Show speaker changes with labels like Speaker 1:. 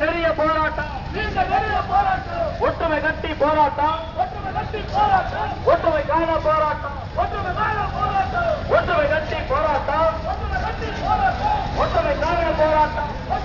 Speaker 1: நெறிய போராட்டம்.
Speaker 2: நீண்ட நெடிய போராட்டம்.
Speaker 1: ஒற்றுமை கட்டி போராட்டம்.
Speaker 2: ஒற்றுமை கட்டி போராட்டம்.
Speaker 1: ஒற்றுமை காண போராட்டம்.
Speaker 2: ஒற்றுமை காண போராட்டம்.
Speaker 1: ஒற்றுமை கட்டி போராட்டம்.
Speaker 2: ஒற்றுமை கட்டி போராட்டம்.
Speaker 1: ஒற்றுமை காண
Speaker 3: போராட்டம்.